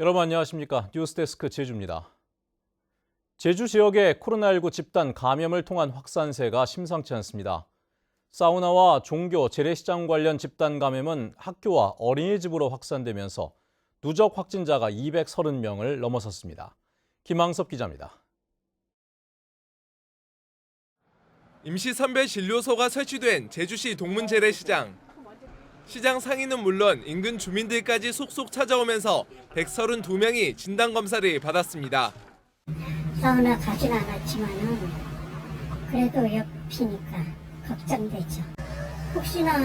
여러분 안녕하십니까? 뉴스데스크 제주입니다. 제주 지역의 코로나19 집단 감염을 통한 확산세가 심상치 않습니다. 사우나와 종교, 재래시장 관련 집단 감염은 학교와 어린이집으로 확산되면서 누적 확진자가 230명을 넘어섰습니다. 김항섭 기자입니다. 임시 선별 진료소가 설치된 제주시 동문재래시장. 시장 상인은 물론 인근 주민들까지 속속 찾아오면서 132명이 진단 검사를 받았습니다. 사우나 가진 않았지만은 그래도 옆이니까 걱정되죠. 혹시나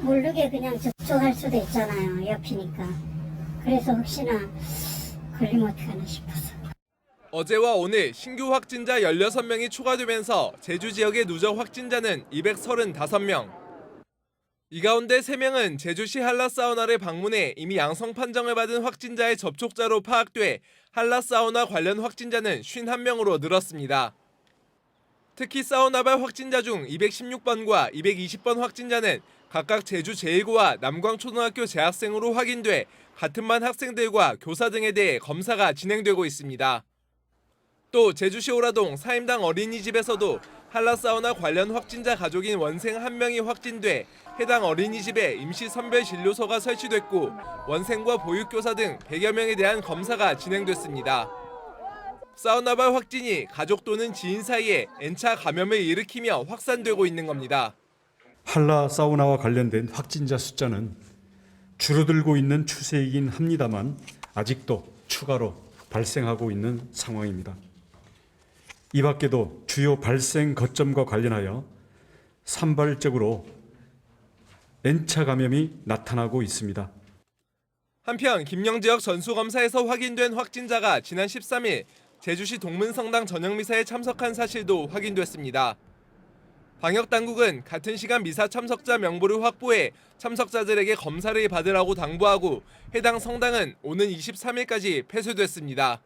모르게 그냥 접촉할 수도 있잖아요. 옆이니까. 그래서 혹시나 걸리면 어떡하나 싶어서. 어제와 오늘 신규 확진자 16명이 추가되면서 제주 지역의 누적 확진자는 235명. 이 가운데 3명은 제주시 한라사우나를 방문해 이미 양성 판정을 받은 확진자의 접촉자로 파악돼 한라사우나 관련 확진자는 51명으로 늘었습니다. 특히 사우나발 확진자 중 216번과 220번 확진자는 각각 제주 제1고와 남광초등학교 재학생으로 확인돼 같은 반 학생들과 교사 등에 대해 검사가 진행되고 있습니다. 또 제주시 오라동 사임당 어린이집에서도 한라사우나 관련 확진자 가족인 원생 한 명이 확진돼 해당 어린이집에 임시 선별 진료소가 설치됐고 원생과 보육교사 등 100여 명에 대한 검사가 진행됐습니다. 사우나발 확진이 가족 또는 지인 사이에 N차 감염을 일으키며 확산되고 있는 겁니다. 한라 사우나와 관련된 확진자 숫자는 줄어들고 있는 추세이긴 합니다만 아직도 추가로 발생하고 있는 상황입니다. 이 밖에도 주요 발생 거점과 관련하여 산발적으로 N차 감염이 나타나고 있습니다. 한편 김영 지역 전수검사에서 확인된 확진자가 지난 13일 제주시 동문성당 저녁미사에 참석한 사실도 확인됐습니다. 방역당국은 같은 시간 미사 참석자 명부를 확보해 참석자들에게 검사를 받으라고 당부하고 해당 성당은 오는 23일까지 폐쇄됐습니다.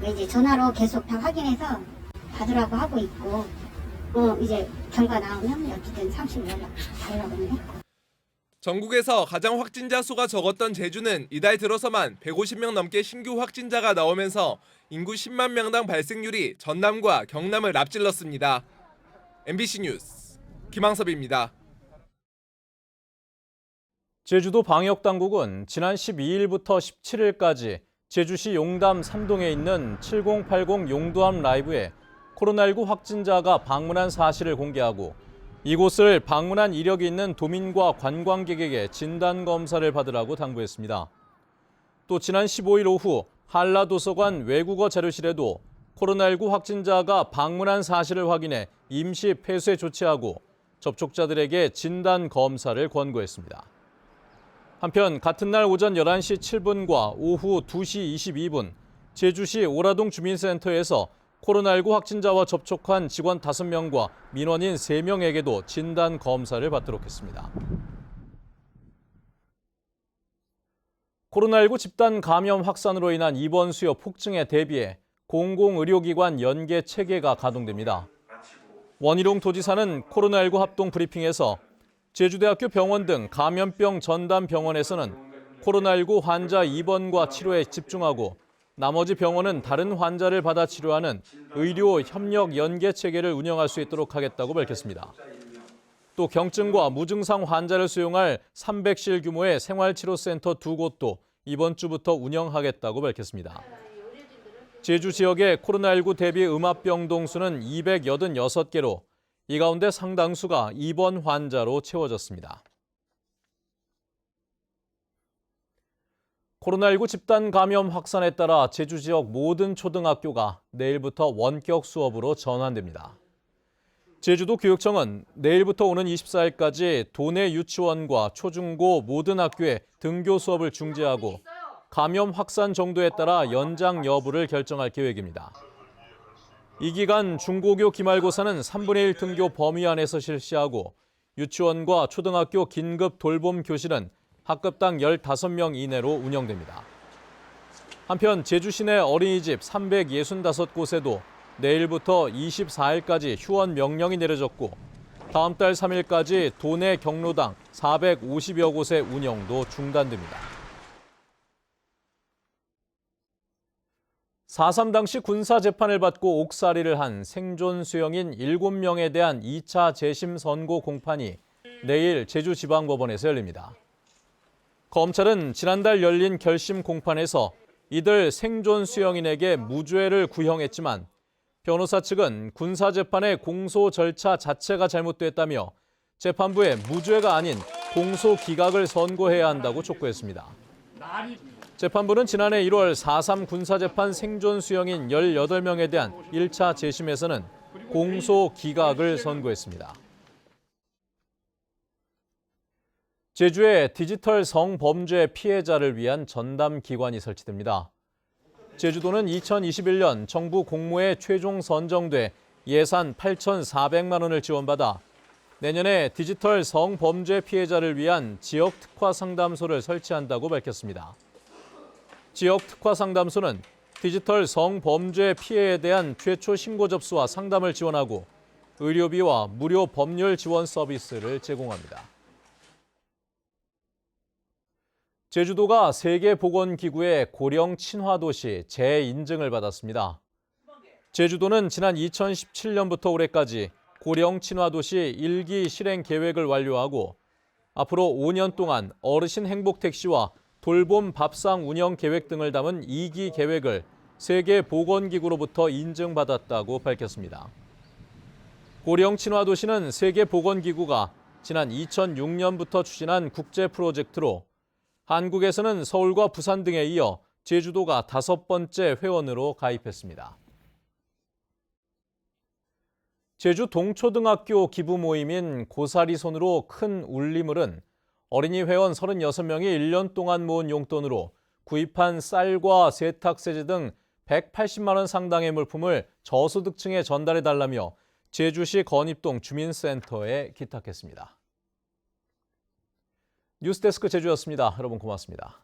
그 이제 전화로 계속 다 확인해서 받으라고 하고 있고, 어, 이제 결과 나오면 어쨌든 30일 연락 달라고는 했고. 전국에서 가장 확진자 수가 적었던 제주는 이달 들어서만 150명 넘게 신규 확진자가 나오면서 인구 10만 명당 발생률이 전남과 경남을 앞질렀습니다. MBC 뉴스 김항섭입니다. 제주도 방역 당국은 지난 12일부터 17일까지 제주시 용담 3동에 있는 7080 용두암 라이브에 코로나19 확진자가 방문한 사실을 공개하고 이곳을 방문한 이력이 있는 도민과 관광객에게 진단 검사를 받으라고 당부했습니다. 또 지난 15일 오후 한라도서관 외국어 자료실에도 코로나19 확진자가 방문한 사실을 확인해 임시 폐쇄 조치하고 접촉자들에게 진단 검사를 권고했습니다. 한편 같은 날 오전 11시 7분과 오후 2시 22분 제주시 오라동 주민센터에서 코로나19 확진자와 접촉한 직원 5명과 민원인 3명에게도 진단 검사를 받도록 했습니다. 코로나19 집단 감염 확산으로 인한 입원 수요 폭증에 대비해 공공의료기관 연계 체계가 가동됩니다. 원희룡 도지사는 코로나19 합동 브리핑에서 제주대학교 병원 등 감염병 전담 병원에서는 코로나19 환자 입원과 치료에 집중하고 나머지 병원은 다른 환자를 받아 치료하는 의료 협력 연계 체계를 운영할 수 있도록 하겠다고 밝혔습니다. 또 경증과 무증상 환자를 수용할 300실 규모의 생활치료센터 두 곳도 이번 주부터 운영하겠다고 밝혔습니다. 제주 지역의 코로나19 대비 음압병 동 수는 286개로 이 가운데 상당수가 입원 환자로 채워졌습니다. 코로나19 집단 감염 확산에 따라 제주 지역 모든 초등학교가 내일부터 원격 수업으로 전환됩니다. 제주도 교육청은 내일부터 오는 24일까지 도내 유치원과 초중고 모든 학교에 등교 수업을 중지하고 감염 확산 정도에 따라 연장 여부를 결정할 계획입니다. 이 기간 중고교 기말고사는 3분의 1 등교 범위 안에서 실시하고 유치원과 초등학교 긴급 돌봄 교실은 학급당 15명 이내로 운영됩니다. 한편 제주 시 내 어린이집 365곳에도 내일부터 24일까지 휴원 명령이 내려졌고 다음 달 3일까지 도내 경로당 450여 곳의 운영도 중단됩니다. 4.3 당시 군사 재판을 받고 옥살이를 한 생존 수영인 7명에 대한 2차 재심 선고 공판이 내일 제주지방법원에서 열립니다. 검찰은 지난달 열린 결심 공판에서 이들 생존 수영인에게 무죄를 구형했지만 변호사 측은 군사 재판의 공소 절차 자체가 잘못됐다며 재판부에 무죄가 아닌 공소 기각을 선고해야 한다고 촉구했습니다. 재판부는 지난해 1월 4.3 군사재판 생존 수영인 18명에 대한 1차 재심에서는 공소 기각을 선고했습니다. 제주에 디지털 성범죄 피해자를 위한 전담 기관이 설치됩니다. 제주도는 2021년 정부 공모에 최종 선정돼 예산 8,400만 원을 지원받아 내년에 디지털 성범죄 피해자를 위한 지역 특화 상담소를 설치한다고 밝혔습니다. 지역 특화 상담소는 디지털 성범죄 피해에 대한 최초 신고 접수와 상담을 지원하고 의료비와 무료 법률 지원 서비스를 제공합니다. 제주도가 세계보건기구의 고령 친화도시 재인증을 받았습니다. 제주도는 지난 2017년부터 올해까지 고령 친화도시 1기 실행 계획을 완료하고 앞으로 5년 동안 어르신 행복 택시와 돌봄 밥상 운영 계획 등을 담은 2기 계획을 세계보건기구로부터 인증받았다고 밝혔습니다. 고령 친화 도시는 세계보건기구가 지난 2006년부터 추진한 국제 프로젝트로 한국에서는 서울과 부산 등에 이어 제주도가 다섯 번째 회원으로 가입했습니다. 제주 동초등학교 기부 모임인 고사리 손으로 큰 울림을은 어린이 회원 36명이 1년 동안 모은 용돈으로 구입한 쌀과 세탁세제 등 180만 원 상당의 물품을 저소득층에 전달해 달라며 제주시 건입동 주민센터에 기탁했습니다. 뉴스데스크 제주였습니다. 여러분 고맙습니다.